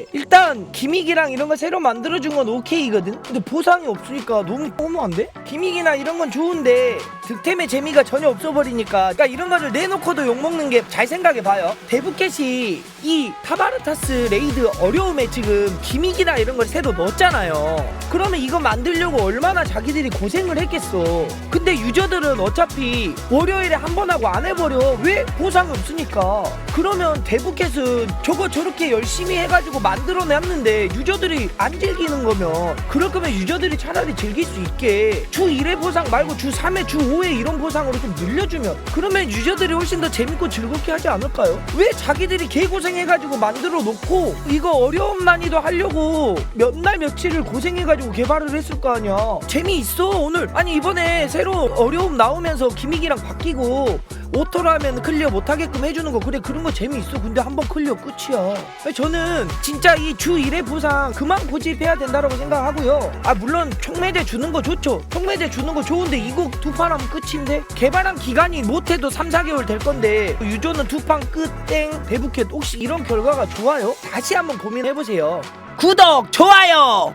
게 일단 기믹이랑 이런 거 새로 만들어준 건 오케이거든. 근데 보상이 없으니까 너무 허무한데? 기믹이나 이런 건 좋은데 득템의 재미가 전혀 없어버리니까. 그러니까 이런 거를 내놓고도 욕먹는 게 잘 생각해봐요. 데브캣이 이 타바르타스 레이드 어려움에 지금 기믹이나 이런 걸 새로 넣었잖아요. 그러면 이거 만들려고 얼마나 자기들이 고생을 했겠어 근데 유저들은 어차피 월요일에 한 번 하고 안 해버려. 왜? 보상이 없으니까. 그러면 데브캣은 저거 저렇게 열심히 해가지고 만들어냈는데 유저들이 안 즐기는 거면 그럴 거면 유저들이 차라리 즐길 수 있게 주 1회 보상 말고 주 3회 주 5회 이런 보상으로 좀 늘려주면 그러면 유저들이 훨씬 더 재밌고 즐겁게 하지 않을까요? 왜 자기들이 개고생해가지고 만들어 놓고 이거 어려운 난이도 하려고 몇 날 며칠을 고생해가지고 개발을 했을 거 아니야? 재미있어 오늘. 아니 이번에 새로 어려움 나오면서 기믹이랑 바뀌고 오토로 하면 클리어 못하게끔 해주는 거 그래 그런 거 재미있어. 근데 한번 클리어 끝이야. 저는 진짜 이 주 1회 보상 그만 고집해야 된다라고 생각하고요. 아 물론 총매제 주는 거 좋죠. 총매제 주는 거 좋은데 이거 두 판 하면 끝인데? 개발한 기간이 못해도 3, 4개월 될 건데 유저는 두 판 끝땡 대부켓 혹시 이런 결과가 좋아요? 다시 한번 고민해보세요. 구독 좋아요